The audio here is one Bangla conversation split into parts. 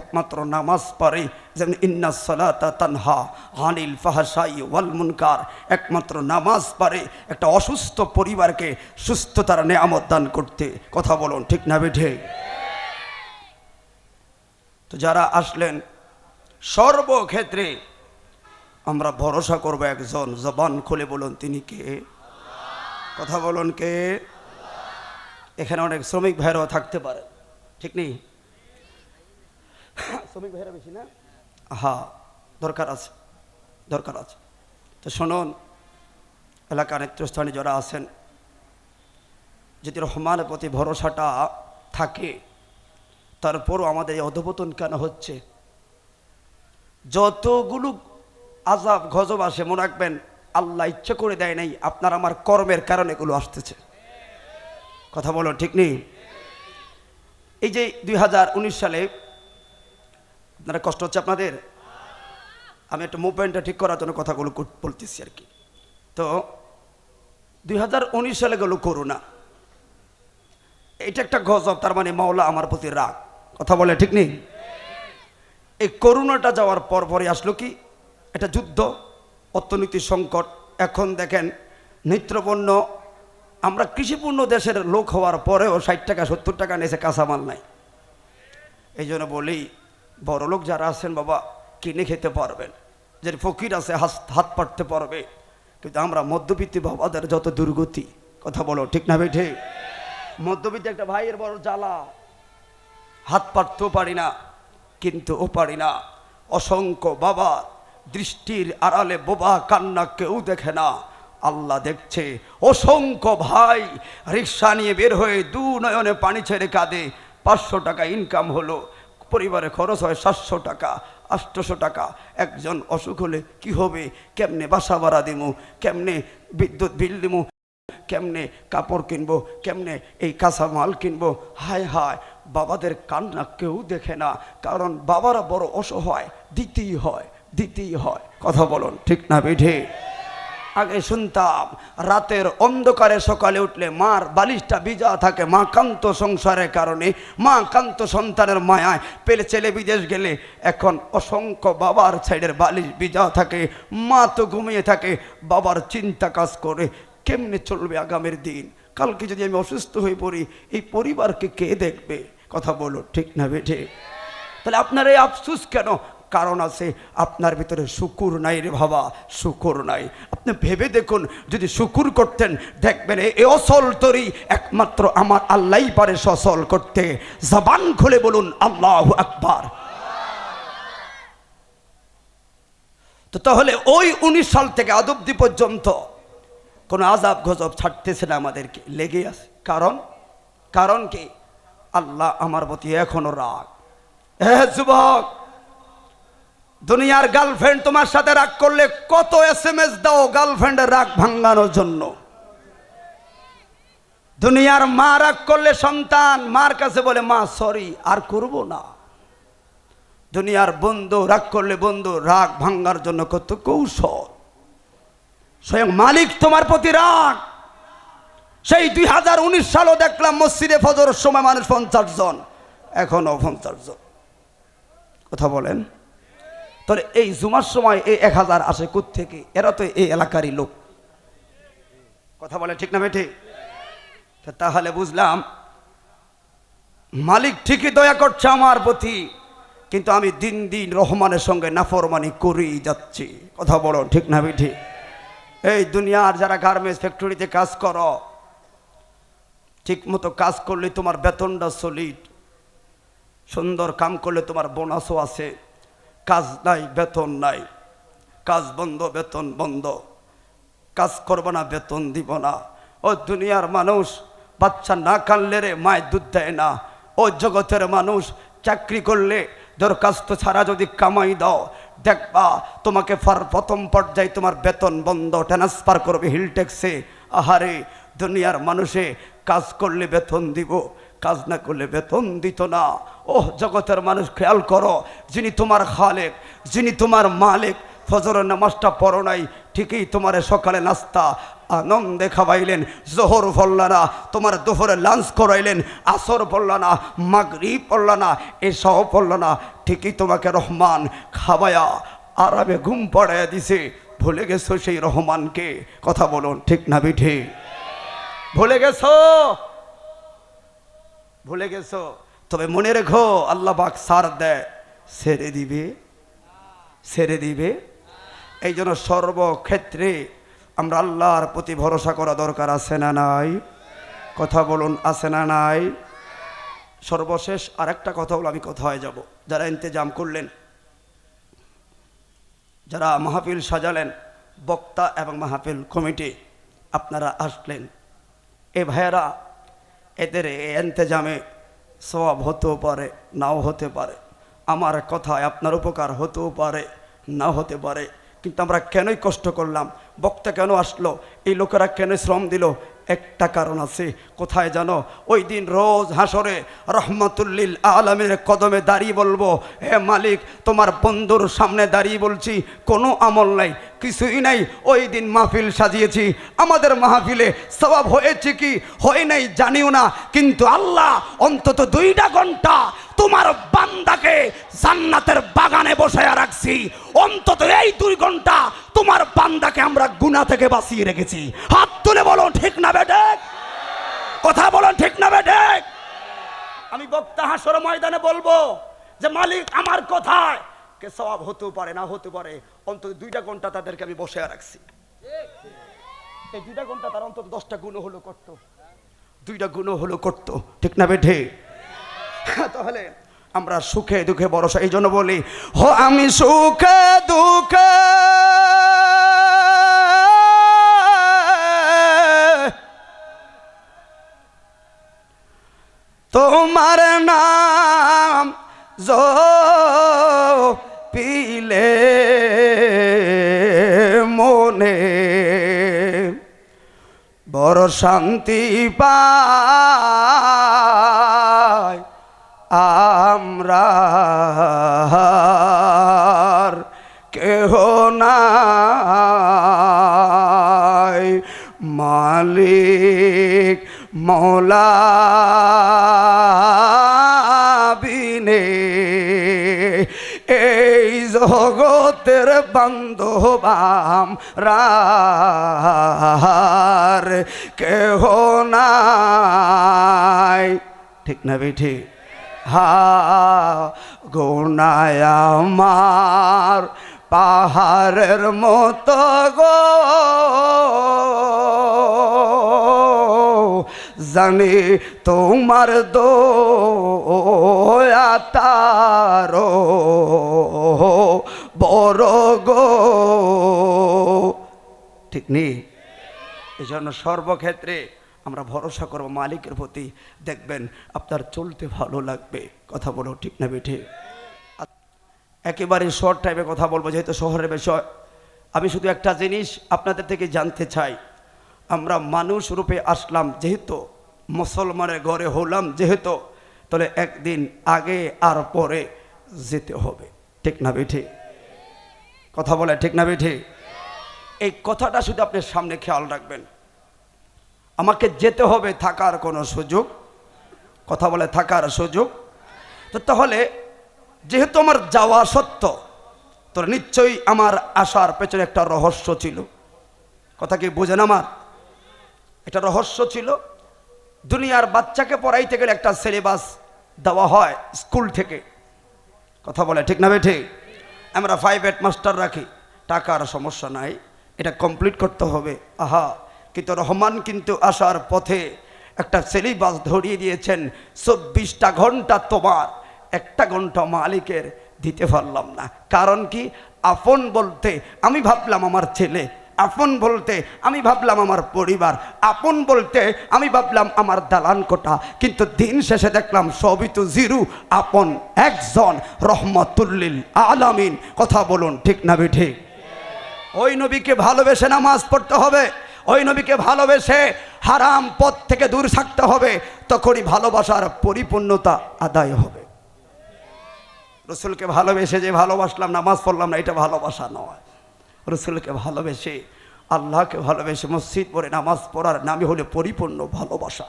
একমাত্র নামাজ পড়ে, যেমন ইন্না সলাতা তানহা হানিল ফাহাসাই ওয়াল মুনকার। একমাত্র নামাজ পড়ে, একটা অসুস্থ পরিবারকে সুস্থতার নেয়ামত দান করতে। কথা বলুন, ঠিক না বেঠে? তো যারা আসলেন, সর্বক্ষেত্রে আমরা ভরসা করব একজন, জবান খুলে বলুন তিনি কে? কথা বলুন কে? এখানে অনেক শ্রমিক ভাইরাও থাকতে পারে, ঠিক নেই? শ্রমিক ভাইরা বেশি না? হ্যাঁ দরকার আছে দরকার আছে। তো শুনুন, এলাকার নেতৃস্থানে যারা আছেন, যদি রহমানের প্রতি ভরসাটা থাকে, তারপরও আমাদের এই অধপতন কেন হচ্ছে? যতগুলো আজাব গজব আসে, মনে রাখবেন, আল্লাহ ইচ্ছে করে দেয় নাই, আপনার আমার কর্মের কারণে এগুলো আসতেছে। কথা বলো ঠিক নেই? এই যে দুই হাজার উনিশ সালে আপনারা কষ্ট হচ্ছে আপনাদের? আমি একটা মুভমেন্টটা ঠিক করার জন্য কথাগুলো বলতেছি আর কি। তো, দুই হাজার উনিশ সালে গেল করোনা। এটা একটা গজব, তার মানে মাওলা আমার প্রতি রাগ। কথা বলে ঠিক নেই? এই করোনাটা যাওয়ার পর পরে আসলো কি? এটা যুদ্ধ অর্থনীতি সংকট। এখন দেখেন নিত্যপণ্য আমরা কৃষিপূর্ণ দেশের লোক হওয়ার পরেও ষাট টাকা, সত্তর টাকা নিয়েছে কাঁচামাল নাই। এই জন্য বলি বড় লোক যারা আছেন বাবা, কিনে খেতে পারবেন। যে ফকির আছে হাত পাটতে পারবে। কিন্তু আমরা মধ্যবিত্তি বাবাদের যত দুর্গতি, কথা বলো, ঠিক না বেঠে? মধ্যবিত্তি একটা ভাইয়ের বড় জ্বালা। হাত পাড়তেও পারি না কিন্তু ও পারি না। অসংখ্য বাবা দৃষ্টির আড়ালে বোবা কান্না কেউ দেখে না। আল্লাহ দেখছে, অসংখ্য ভাই রিক্সা নিয়ে বের হয়ে দু নয়নে পানি ছেড়ে কাঁদে। পাঁচশো টাকা ইনকাম হলো। পরিবারে খরচ হয় সাতশো টাকা আটশোশো টাকা। একজন অসুখ হলে কি হবে? কেমনে বাসা ভাড়া দিমু? কেমনে বিদ্যুৎ বিল দিমু? কেমনে কাপড় কিনবো? কেমনে এই কাঁচা মাল কিনবো? হায় হায়, বাবাদের কান্না কেউ দেখে না। কারণ বাবারা বড় অসহায়, দিতেই হয় দিতেই হয়। কথা বলুন, ঠিক না বেঠে আগে শুনতাম, রাতের অন্ধকারে সকালে উঠলে মার বালিশটা ভিজা থাকে, মা কান্ত সংসারের কারণে, মা কান্ত সন্তানের মায়ায় পেলে ছেলে বিদেশ গেলে, এখন অসংখ্য বাবার সাইডের বালিশ ভিজা থাকে, মা তো ঘুমিয়ে থাকে, বাবার চিন্তা কাজ করে, কেমনে চলবে আগামীর দিন? কালকে যদি আমি অসুস্থ হয়ে পড়ি, এই পরিবারকে কে দেখবে? কথা বলো, ঠিক না বেঠে? তাহলে আপনার এই আফসুস কেন? কারণ আছে, আপনার ভিতরে শুকুর নাই রে বাবা, শুকুর নাই। আপনি ভেবে দেখুন, যদি শুকুর করতেন, দেখবেন এ অসল তরি একমাত্র আমার আল্লাহই পারে সসল করতে। জবান খুলে বলুন, আল্লাহ আকবার। তো তাহলে ওই উনিশ সাল থেকে আদব্দি পর্যন্ত কোনো আজাব গজব ছাড়তেছে না আমাদেরকে লেগে আছে। কারণ? কারণ কি? আল্লাহ আমার প্রতি এখনও রাগ। হ্যাঁ যুবক! দুনিয়ার গার্লফ্রেন্ড তোমার সাথে রাগ করলে কত এস এম এস দাও গার্লফ্রেন্ডের রাগ ভাঙ্গানোর জন্য। দুনিয়ার মা রাগ করলে সন্তান, মার কাছে বলে, মা সরি আর করব না। দুনিয়ার বন্ধু রাগ করলে বন্ধু রাগ ভাঙ্গার জন্য কত কৌশল। স্বয়ং মালিক তোমার প্রতি রাগ। সেই দুই হাজার উনিশ সালও দেখলাম মসজিদে ফজরের সময় মানুষ পঞ্চাশ জন, এখনও পঞ্চাশ জন। কথা বলেন। তাহলে এই জুমার সময় এই এক হাজার আসে থেকে এরা তো এই এলাকারই লোক। কথা বলে ঠিক না বেঠে? তাহলে বুঝলাম, মালিক ঠিকই দয়া করছে আমার প্রতি, কিন্তু আমি দিন দিন রহমানের সঙ্গে নাফরমানি করেই যাচ্ছি। কথা বলো ঠিক না বেঠে? এই দুনিয়ার যারা গার্মেন্টস ফ্যাক্টরিতে কাজ করো ঠিক মতো কাজ করলে তোমার বেতনটা সলিড সুন্দর কাম করলে তোমার বোনাসও আছে। কাজ নাই, বেতন নাই। কাজ বন্ধ, বেতন বন্ধ। কাজ করব না, বেতন দিব না। ও দুনিয়ার মানুষ, বাচ্চা না কানলে রে মায়ের দুধ দেয় না। ও জগতের মানুষ, চাকরি করলে দরখাস্ত ছাড়া যদি কামাই দাও, দেখবা তোমাকে ফার প্রথম পর্যায়ে তোমার বেতন বন্ধ ট্রান্সফার করবে হিল ট্যাক্সে আহারে, দুনিয়ার মানুষে কাজ করলে বেতন দিব। কাজ না করলে বেতন দিত না। ওহ, জগতের মানুষ, খেয়াল করো, যিনি তোমার খালেক, যিনি তোমার মালিক, ফজরের নামাজটা পড়ো নাই, ঠিকই তোমার সকালে নাস্তা, আনন্দে খাওয়াইলেন, জোহর পড়ল না তোমার দুপুরে লাঞ্চ করাইলেন, আসর পড়ল না মাগরি পড়ল না এসব পড়ল না ঠিকই তোমাকে রহমান খাওয়ায়া আরামে ঘুম পড়াইয়া দিছে। ভুলে গেছো সেই রহমানকে? কথা বলুন, ঠিক না বিঠে? ভুলে গেছো? ভুলে গেছো? তবে মনে রেখো, আল্লাহ বাক সার দেয়। ছেড়ে দিবে। সেরে দিবে। এই জন্য সর্বক্ষেত্রে আমরা আল্লাহর প্রতি ভরসা করা দরকার, আছে না নাই? কথা বলুন, আছে না নাই? সর্বশেষ আরেকটা কথা হলো, আমি কোথায় যাব? যারা ইন্তেজাম করলেন, যারা মাহফিল সাজালেন, বক্তা এবং মাহফিল কমিটি, আপনারা আসলেন। এ ভাইয়েরা এদের এন্তেজামে সব হতেও পারে, নাও হতে পারে। আমার কথায় আপনার উপকার হতেও পারে না হতে পারে। কিন্তু আমরা কেনই কষ্ট করলাম? বক্তা কেন আসলো? এই লোকেরা কেন শ্রম দিল? একটা কারণ আছে। কোথায় জানো? ওই দিন রোজ হাসরে রহমতুল্লিল আলমের কদমে দাঁড়িয়ে বলব, হে মালিক, তোমার বন্ধুর সামনে দাঁড়িয়ে বলছি, কোনো আমল নাই। কিছুই নাই, ওই দিন মাহফিল সাজিয়েছি। আমাদের মাহফিলে সবাব হয়েছে কি, হয় নাই জানিও না, কিন্তু আল্লাহ অন্তত দুইটা ঘণ্টা তোমার বান্দাকে জান্নাতের বাগানে বসায়া রাখছি। অন্তত এই দুই ঘণ্টা তোমার বান্দাকে আমরা গুণা থেকে বাঁচিয়ে রেখেছি। হাত তুলে বলো, ঠিক না বেটে কথা বলো, ঠিক না বেটে আমি বক্তা হাসর ময়দানে বলব যে, মালিক আমার কথায় কে সবাব হতেও পারে না হতে পারে। অন্তত দুইটা ঘণ্টা তাদেরকে আমি বসে রাখছি। এই দুইটা ঘণ্টা তার অন্তত দশটা গুণ হলো করতো। দুইটা গুণ হলো করতো, ঠিক না বেঠে? তাহলে আমরা সুখে দুঃখে ভরসা, এই জন্য বলি, হো, আমি সুখে দুঃখে তোমার নাম জো শান্তি পায় আমরা কেহ নাই। মালিক মৌলা জগতের বান্ধবাম রার কেহ নাই। ঠিক না বেঠি? হা গোনায় পাহাড়ের মতো গো। জানি তোমার দো তারো। বড় গো। ঠিক নেই? এই জন্য সর্বক্ষেত্রে আমরা ভরসা করব মালিকের প্রতি। দেখবেন আপনার চলতে ভালো লাগবে। কথা বলো, ঠিক না বেঠে? একেবারে শর্ট টাইমে কথা বলব, যেহেতু শহরের বিষয়। আমি শুধু একটা জিনিস আপনাদের থেকে জানতে চাই। আমরা মানুষ রূপে আসলাম যেহেতু, মুসলমানের ঘরে হলাম যেহেতু, তাহলে একদিন আগে আর পরে যেতে হবে। ঠিক না বেঠে? কথা বলে ঠিক না বেঠে? এই কথাটা শুধু আপনি সামনে খেয়াল রাখবেন। আমাকে যেতে হবে থাকার কোনো সুযোগ, কথা বলে থাকার সুযোগ। তো তাহলে, যেহেতু আমার যাওয়া সত্য তো নিশ্চয়ই আমার আসার পেছনে একটা রহস্য ছিল। কথা কি বোঝেন আমার? একটা রহস্য ছিল, দুনিয়ার বাচ্চাকে পড়াইতে গেলে একটা সিলেবাস দেওয়া হয় স্কুল থেকে। কথা বলে, ঠিক না ঠিক আমরা ফাইভ এইট মাস্টার রাখি, টাকার সমস্যা নাই, এটা কমপ্লিট করতে হবে। আহা, কিন্তু রহমান কিন্তু আসার পথে একটা সিলেবাস ধরিয়ে দিয়েছেন, চব্বিশটা ঘণ্টা তোমার, একটা ঘণ্টা মালিকের দিতে পারলাম না। কারণ কি? আপন বলতে আমি ভাবলাম আমার ছেলে আপন বলতে আমি ভাবলাম আমার পরিবার, আপন বলতে আমি ভাবলাম আমার দালান কোটা। কিন্তু দিন শেষে দেখলাম সবই তো জিরু, আপন একজন, রহমতুল্লিল আলামিন। কথা বলুন, ঠিক না ঠিক ওই নবীকে ভালোবেসে নামাজ পড়তে হবে, ওই নবীকে ভালোবেসে হারাম পথ থেকে দূর থাকতে হবে, তখনই ভালোবাসার পরিপূর্ণতা আদায় হবে। রসুলকে ভালোবেসে যে ভালোবাসলাম, নামাজ পড়লাম না, এটা ভালোবাসা নয়। রসুলকে ভালোবেসে, আল্লাহকে ভালোবেসে মসজিদ পড়ে নামাজ পড়ার নামে হলে পরিপূর্ণ ভালোবাসা।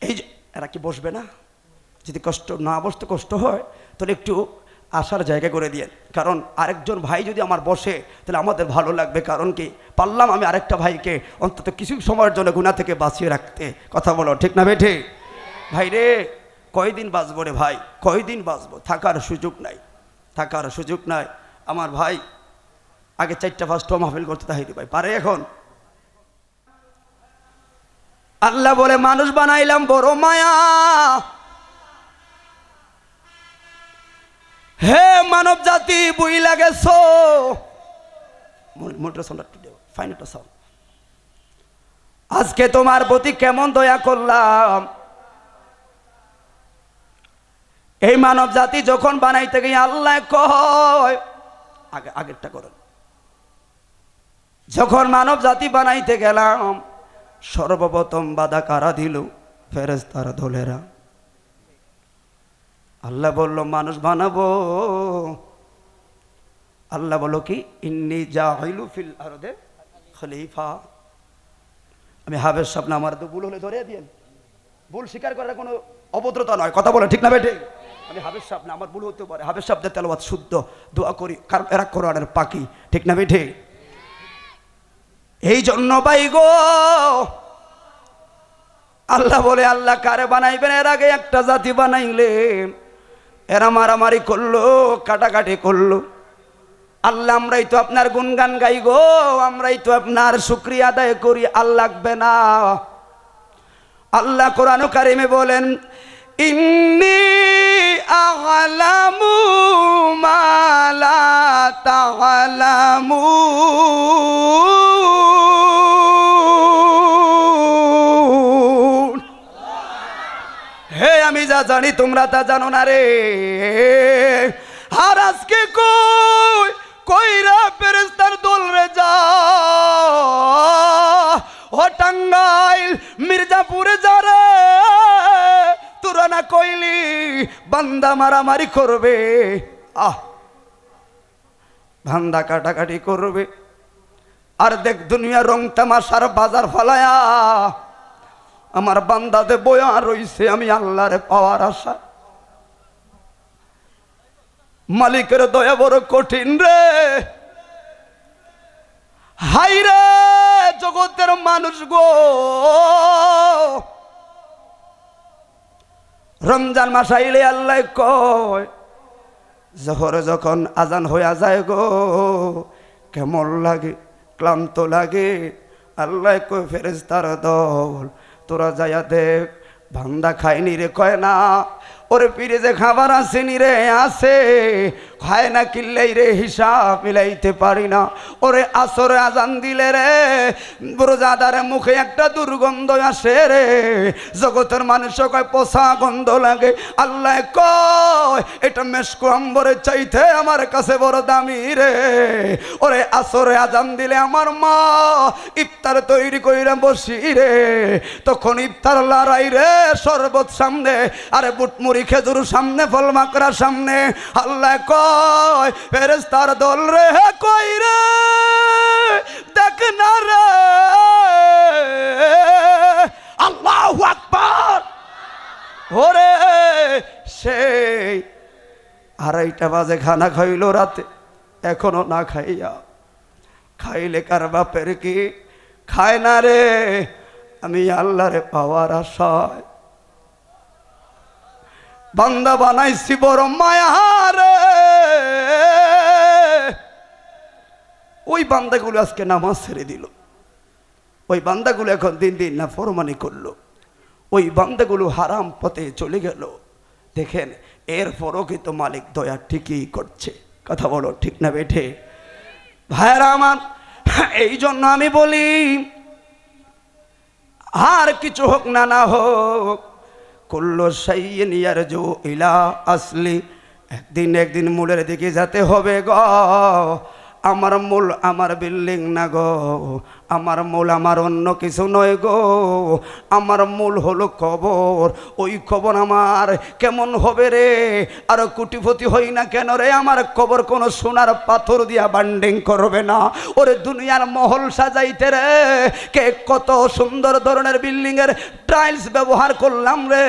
এই যে, এরা কি বসবে না? যদি কষ্ট না বসতে কষ্ট হয়, তাহলে একটু আসার জায়গা করে দিয়ে। কারণ আরেকজন ভাই যদি আমার বসে, তাহলে আমাদের ভালো লাগবে। কারণ কি? পারলাম আমি আরেকটা ভাইকে অন্তত কিছু সময়ের জন্য গুণা থেকে বাঁচিয়ে রাখতে। কথা বলো, ঠিক না বেঠে? ভাই রে, কয়দিন বাঁচবো রে ভাই? কয়দিন বাঁচবো? থাকার সুযোগ নাই। থাকার সুযোগ নাই। আমার ভাই, আগে চারটা পাঁচটা মাহফিল করতে তাহিরি ভাই, পারে এখন? আল্লাহ বলে, মানুষ বানাইলাম বড় মায়া। হে মানব জাতি বুই লাগেছ আজকে তোমার প্রতি কেমন দয়া করলাম। এই মানব জাতি যখন বানাইতে গিয়ে আল্লাহ কয় আগে আগেরটা করেন। যখন মানব জাতি বানাইতে গেলাম, সর্বপ্রথম বাধা কারা দিল? ফেরেস্তারা দোলেরা। আল্লাহ বলল, মানুষ বানাবো। আল্লাহ বলল, কি? ইন্নি যা হইলু ফিল আরদে খলিফা। আমি হাবের স্বপ্ন, আমার তো ভুল হলে ধরে দিয়েন। ভুল স্বীকার করার কোনো অভদ্রতা নয়। কথা বলে ঠিক না বেটে আমি হাবের স্বপ্ন আমার ভুল হতে পারে। হাবের শব্দের তেলবাদ শুদ্ধ, দোয়া করি, কারণ এরা কোরআনের পাখি, ঠিক না বেঠে এই জন্য পাই গো, আল্লাহ বলে, আল্লাহ কারে বানাইবেন? এর আগে একটা জাতি বানাইলে, এরা মারামারি করল, কাটাকাটি করল। আল্লাহ, আমরাই তো আপনার গুনগান গাই গো, আমরাই তো আপনার শুক্রিয়া আদায় করি আল্লাহ না। আল্লাহ কোরআন কারিমে বলেন ইন্নি আলামু মালা হে আমি যা জানি, তোমরা তা জানো না রে। আর আজকে কই, কইরা ফেরেস্তার দোল রে যা। ও টাঙ্গাইল, মির্জাপুরে যা রে। তোরা না কইলি, বান্দা মারামারি করবে। আহ, ধান্দা কাটাকাটি করবে। আর দেখ দুনিয়া রং তামাশার বাজার ফলায়া, আমার বান্দাতে বয়া রইছে, আমি আল্লাহরে পাওয়ার আশা। মালিকের দয়া বড় কঠিন রে। হাই রে, জগতের মানুষ গো। রমজান মাস আইলে আল্লাহ কয়, জহর যখন আজান হইয়া যায় গো, কেমন লাগে, ক্লান্ত লাগে। আল্লাহ কই ফেরেস্তার দল, তোরা যাইয়া দেখ ভান্দা খায়নি রে, কয় না, ওরে পিরে যে খাবার আসেনি রে, আসে। খায় না কিল্লাই রে হিসাব মিলাইতে পারি না। ওরে আসরে আজান দিলে রে রোজাদারে মুখে একটা দুর্গন্ধ আসে রে। জগতের মানুষ কয়, পোষা গন্ধ লাগে। আল্লাহ কয়, এটা মেসকো আম্বরের চাইতে আমার কাছে বড় দামি রে। ওরে আসরে আজান দিলে আমার মা ইফতার তৈরি কইরা বসি রে। তখন ইফতার লড়াই রে শরবত সামনে, আরে বুটমুড়ি খেজুর সামনে, ফল মাকড়া সামনে। আল্লাহ কয় ফেরেস্তার দল রে কই রে? দেখ না রে। আল্লাহ আকবার। ওরে, সেই আড়াইটা বাজে খানা খাইল রাতে। এখনও না খাইয়া। খাইলে কার বাপের কি? খায় না রে। আমি আল্লাহরে পাওয়ার আশায়। বান্দা বানাইছি বড় মায়ারে ওই বান্দাগুলো আজকে নামাজ ছেড়ে দিল। ওই বান্দাগুলো এখন দিন দিন না ফরমানি করল। ওই বান্দাগুলো হারাম পথে চলে গেল। দেখেন এরপরও কিন্তু মালিক দয়া ঠিকই করছে। কথা বলো ঠিক না বেঠে? ভাইরা আমার, এই জন্য আমি বলি, আর কিছু হোক না না হোক করল সাইয়ে নিয়ার জো ইলা আসলি। একদিন একদিন মূলের দিকে যেতে হবে গ। আমার মূল আমার বিল্ডিং না গো। আমার মূল আমার অন্য কিছু নয় গো। আমার মূল হলো কবর ওই কবর আমার কেমন হবে রে? আর কুটিপতি হই না কেন রে? আমার কবর কোনো সোনার পাথর দিয়া বান্ডিং করবে না। ওরে দুনিয়ার মহল সাজাইতে রে। কে কত সুন্দর ধরনের বিল্ডিং এর টাইলস ব্যবহার করলাম রে।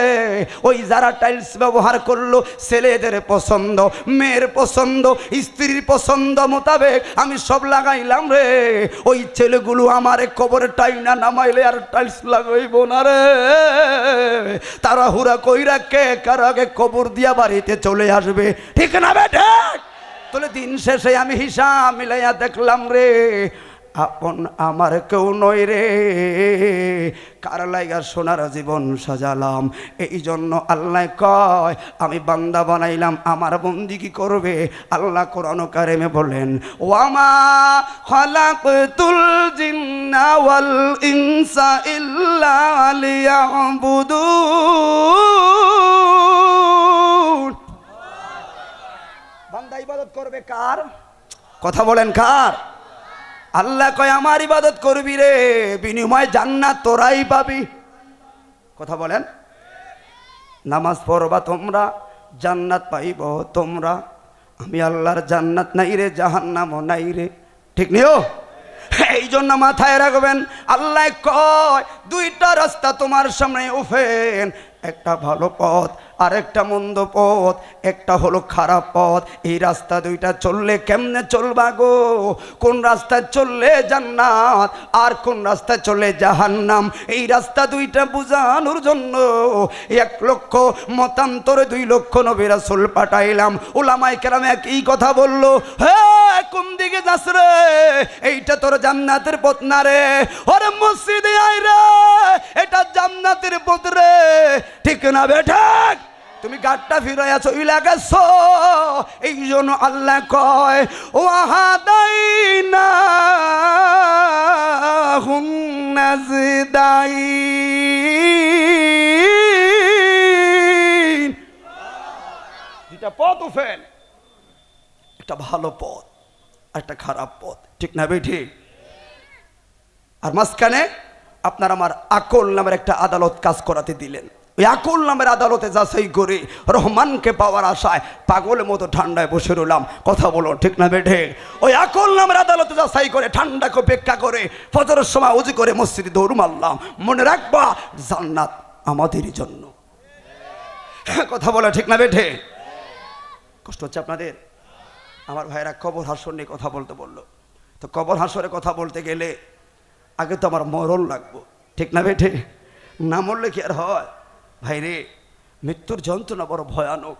ওই যারা টাইলস ব্যবহার করল, ছেলেদের পছন্দ, মেয়ের পছন্দ, স্ত্রীর পছন্দ মোতাবেক আমি সব লাগাইলাম রে। ওই ছেলেগুলো আমার কবরে টাইনা নামাইলে আর টাইলস লাগাইব না রে। তারা হুরা কইরা কে কার আগে কবর দিয়া বাড়িতে চলে আসবে? ঠিক না বেঠে তাহলে দিন শেষে আমি হিসাব মিলাইয়া দেখলাম রে আপন আমার কেউ নয় রে। কার লাইগা সোনার জীবন সাজালাম? এই জন্য আল্লাহ কয়, আমি বান্দা বানাইলাম, আমার বন্দি কি করবে? আল্লাহ কোরআন কারেমে বলেন, ওয়ামা জিন্না ওয়াল ইনসা ইল্লা লিয়াবুদুন। বান্দা ইবাদত করবে কার? কথা বলেন কার? আল্লাহ কয়, আমার ইবাদত করবি রে, বিনিময় জান্নাত তোরাই পাবি। কথা বলেন। নামাজ পড়বা তোমরা, জান্নাত পাইব তোমরা। আমি আল্লাহর জান্নাত নাই রে, জাহান্নামও নাই রে। ঠিক নিও এই জন্য মাথায় রাখবেন, আল্লাহ কয়, দুইটা রাস্তা তোমার সামনে উফেন একটা ভালো পথ আর একটা মন্দ পথ, একটা হলো খারাপ পথ। এই রাস্তা দুইটা চললে কেমনে চলবা গো? কোন রাস্তায় চললে জান্নাত, আর কোন রাস্তায় চললে জাহান্নাম? এই রাস্তা দুইটা বুঝানোর জন্য এক লক্ষ মতান্তরে দুই লক্ষ নবী রাসূল পাঠাইলাম। ওলামাই কেরাম একই কথা বলল হ্যাঁ কোন দিকে যাস রে? এইটা তোর জান্নাতের পথ না রে? ওরে মসজিদে আই রে, এটা জান্নাতের পথ রে। ঠিক না বেঠাক তুমি গাটটা ফিরাইয়া চইলা গেছ। এই জন্য আল্লাহ কয় ও আহাদাই না হুম নাজদাই দুটা পথ উফেন একটা ভালো পথ আর একটা খারাপ পথ। ঠিক না বেঠি? আর মাঝখানে আপনার আমার আকল নামের একটা আদালত কাজ করাতে দিলেন। ওই আকল নামের আদালতে যাচাই করে রহমানকে পাওয়ার আশায় পাগলের মতো ঠান্ডায় বসে রইলাম। কথা বলো ঠিক না বেঠে? ওই আকুল নামের আদালতে যাচাই করে ঠান্ডাকে অপেক্ষা করে ফজরের সময় উজু করে মসজিদে দৌড় মারলাম। মনে রাখবা, জান্নাত আমাদেরই জন্য। কথা বলো, ঠিক না বেঠে? কষ্ট হচ্ছে আপনাদের? আমার ভাইরা কবর হাসর নিয়ে কথা বলতে বলল। তো কবর হাসরে কথা বলতে গেলে আগে তো আমার মরণ লাগবো, ঠিক না বেঠে? না মরলে কি আর হয়? ভাই রে মৃত্যুর যন্ত্রণা বড় ভয়ানক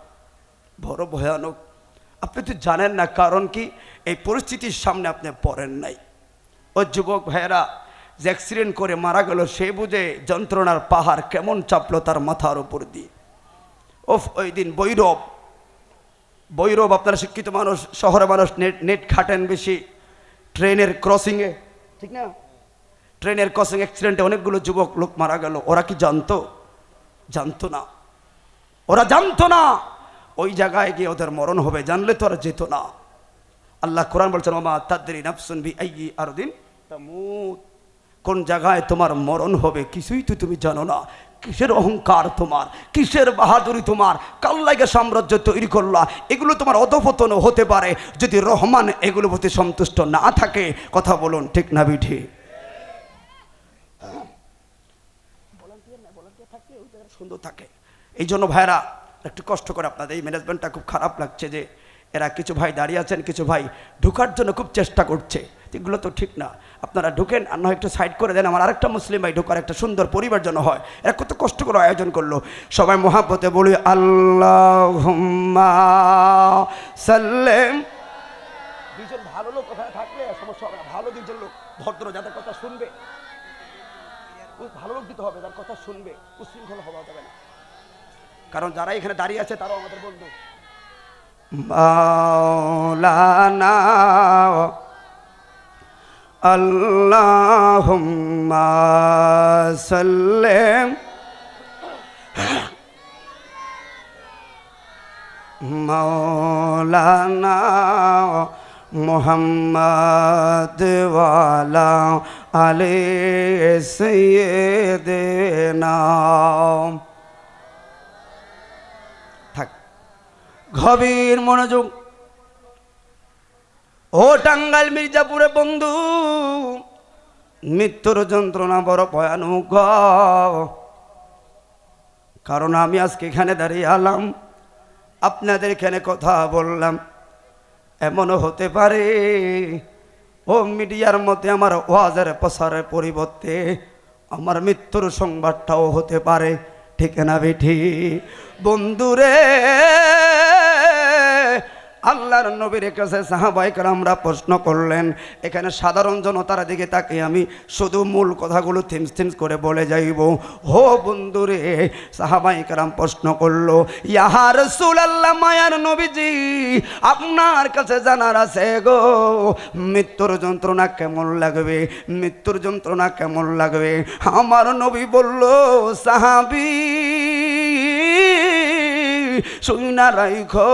বড় ভয়ানক। আপনি তো জানেন না কারণ কি, এই পরিস্থিতির সামনে আপনি পড়েন নাই। ও যুবক ভাইয়েরা, যে অ্যাক্সিডেন্ট করে মারা গেল, সে বুঝে যন্ত্রণার পাহাড় কেমন চাপলো তার মাথার উপর দিয়ে। ওফ, ওই দিন বৈরব বৈরব আপনারা শিক্ষিত মানুষ শহরে মানুষ, নেট নেট খাটেন বেশি, ট্রেনের ক্রসিংয়ে ঠিক না? ট্রেনের ক্রসিং অ্যাক্সিডেন্টে অনেকগুলো যুবক, লোক মারা গেল। ওরা কি জানতো? জানতো না। ওরা জানতো না। ওই জায়গায় গিয়ে ওদের মরণ হবে, জানলে তো ওরা যেত না। আল্লাহ কোরআন বলছেন মামা তাদের নাফসুন দিন কোন জায়গায় তোমার মরণ হবে কিছুই তো তুমি জানো না। কিসের অহংকার তোমার? কিসের বাহাদুরি তোমার? কাল্লাইকে সাম্রাজ্য তৈরি করলা? এগুলো তোমার অধপতন হতে পারে। যদি রহমান এগুলো প্রতি সন্তুষ্ট না থাকে, কথা বলুন, ঠিক না, বিঠি। সুন্দর থাকে। এই জন্য ভাইরা একটু কষ্ট করে আপনাদের এই ম্যানেজমেন্টটা খুব খারাপ লাগছে যে এরা কিছু ভাই দাঁড়িয়ে আছেন কিছু ভাই ঢুকার জন্য খুব চেষ্টা করছে। এগুলো তো ঠিক না। আপনারা ঢুকেন আর একটু সাইড করে দেন। আমার আরেকটা মুসলিম ভাই ঢুকার একটা সুন্দর পরিবার যেন হয়। এরা কত কষ্ট করে আয়োজন করল। সবাই মহাব্বতে বলি আল্লাহ সাল্লেম দুজন ভালো লোক ওখানে থাকলে সমস্যা হবে ভালো দুজন লোক ভদ্র যাদের কথা শুনবে। ওই ভালো লোক দিতে হবে যার কথা শুনবে, উশৃঙ্খল হওয়া যাবে না। কারণ যারা এখানে দাঁড়িয়ে আছে, তারাও আমাদের বন্ধু। মাওলানা, আল্লাহুম্মা মোহাম্মদ ওয়ালা আলে সৈয়দেনা থাক। গভীর মনোযোগ। ও টাঙ্গাইল মির্জাপুরে বন্ধু, মৃত্যুর যন্ত্রণা বড় ভয়ানক। কারণ আমি আজকে এখানে দাঁড়িয়ে আলাম, আপনাদের এখানে কথা বললাম। এমনও হতে পারে। ও মিডিয়ার মধ্যে আমার ওয়াজের প্রসারের পরিবর্তে আমার মৃত্যুর সংবাদটাও হতে পারে। ঠিক না বেঠি? বন্ধুরে আল্লাহর নবীর কাছে সাহাবাইকার আমরা প্রশ্ন করলেন, এখানে সাধারণ জনতার দিকে তাকে আমি শুধু মূল কথাগুলো থিমস থিমস করে বলে যাইব। হো বন্ধুরে সাহাবাইকারাম প্রশ্ন করল ইয়াহার সুল আল্লাহ মায়ার নবীজি, আপনার কাছে জানার আছে গো, মৃত্যুর যন্ত্রণা কেমন লাগবে? মৃত্যুর যন্ত্রণা কেমন লাগবে? আমার নবী বলল, সাহাবি শুই না রাইখো,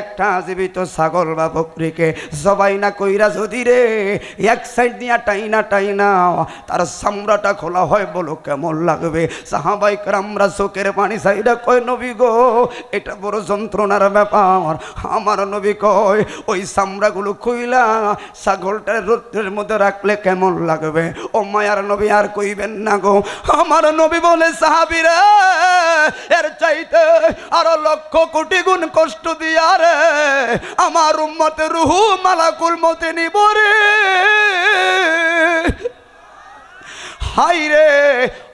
একটা জীবিত ছাগল বা বকরিকে জবাই না কইরা যদি রে, এক সাইড দিয়া টাইনা টাইনা, তার চামড়াটা খোলা হয় বলো কেমন লাগবে? সাহাবাই আমরা চোখের পানি সাইডা কয়, নবী গো, এটা বড় যন্ত্রণার ব্যাপার। আমার নবী কয়, ওই চামড়াগুলো খুইলা ছাগলটার রোদ্রের মধ্যে রাখলে কেমন লাগবে? ও মায়ার নবী আর কইবেন না গো। আমার নবী বলে, সাহাবিরা, এর চাইতে আরও লক্ষ কোটি গুণ কষ্ট দিয়া রে, আমার উম্মতে রুহু মালাকুল মতে নিব হাই রে,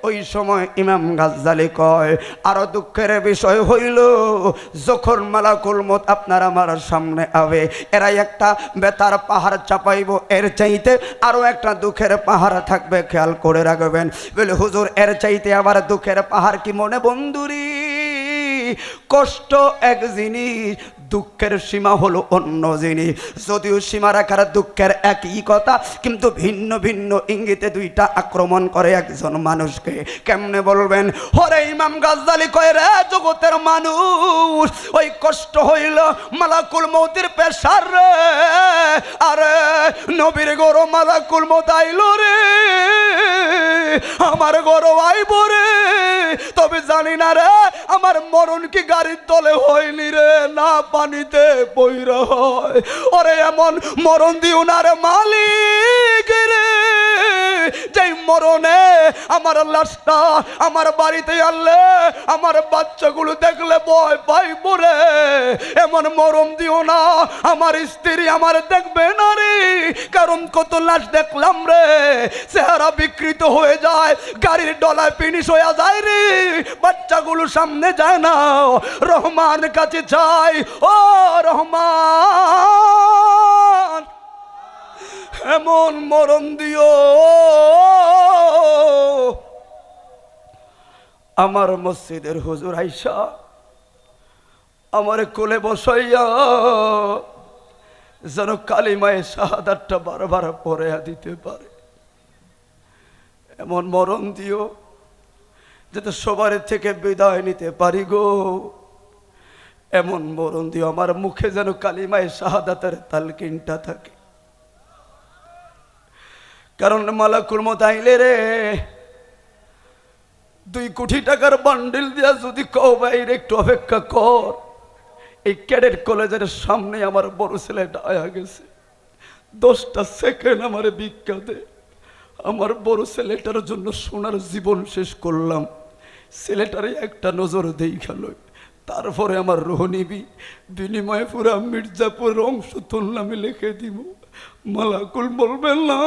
ওই সময় ইমাম গাজ্জালি কয়, আরও দুঃখের বিষয় হইল, যখন মালাকুল মত আপনার আমার সামনে আবে, এরা একটা বেতার পাহাড় চাপাইব, এর চাইতে আরও একটা দুঃখের পাহাড় থাকবে, খেয়াল করে রাখবেন। বলে, হুজুর, এর চাইতে আবার দুঃখের পাহাড় কি মনে বন্ধুরি? কষ্ট এক জিনিস দুঃখের সীমা হলো অন্য জিনিস। যদিও সীমা রাখার দুঃখের একই কথা, কিন্তু ভিন্ন ভিন্ন ইঙ্গিতে দুইটা আক্রমণ করে একজন মানুষকে। কেমনে বলবেন? হরে ইমাম গাজ্জালি কয়, রে জগতের মানুষ, ওই কষ্ট হইল মালাকুল মৌতির পেশার রে। আরে নবীর গরো মালাকুল মত আইল রে, আমার গরো আইব রে। তবে জানি না রে, আমার মরণ কি গাড়ির তলে হয়নি রে, না পানিতে বইরা হয়। ওরে এমন মরণ দিও না রে মালিক রে। যেই মরণে আমার লাশটা আমার বাড়িতে আনলে, আমার বাচ্চাগুলো দেখলে ভয় পাইব রে। এমন মরম দিও না, আমার স্ত্রী আমার দেখবে না রে। কারণ কত লাশ দেখলাম রে, চেহারা বিকৃত হয়ে যায়, গাড়ির ডলায় পিনিশ হয়ে যায় রে। বাচ্চাগুলো সামনে যায় না রহমান কাছে চাই ও রহমান। এমন মরণ দিও। আমার মসজিদের হুজুর আইসা আমার কোলে বসাইয়া যেন কালিমায় শাহাদাতটা বারবার পরে দিতে পারে। এমন মরণ দিও যাতে সবার থেকে বিদায় নিতে পারি গো। এমন মরণ দিও, আমার মুখে যেন কালিমায় শাহাদাতের তালকিনটা থাকে। কারণ মালাকুল মত আইলে রে, দুই কোটি টাকার বান্ডিল দিয়া যদি কও বাইরে একটু অপেক্ষা কর, এই ক্যাডেট কলেজের সামনে আমার বড় ছেলেটা আয়া গেছে। দশটা সেকেন্ড আমার বিখ্যাতে আমার বড় ছেলেটার জন্য সোনার জীবন শেষ করলাম। ছেলেটারে একটা নজর দেই গেল তারপরে আমার রোহ নিবি বিনিময়ে পুরা মির্জাপুর অংশ তুলনামে লিখে দিব। মালাকুল বলবেন না।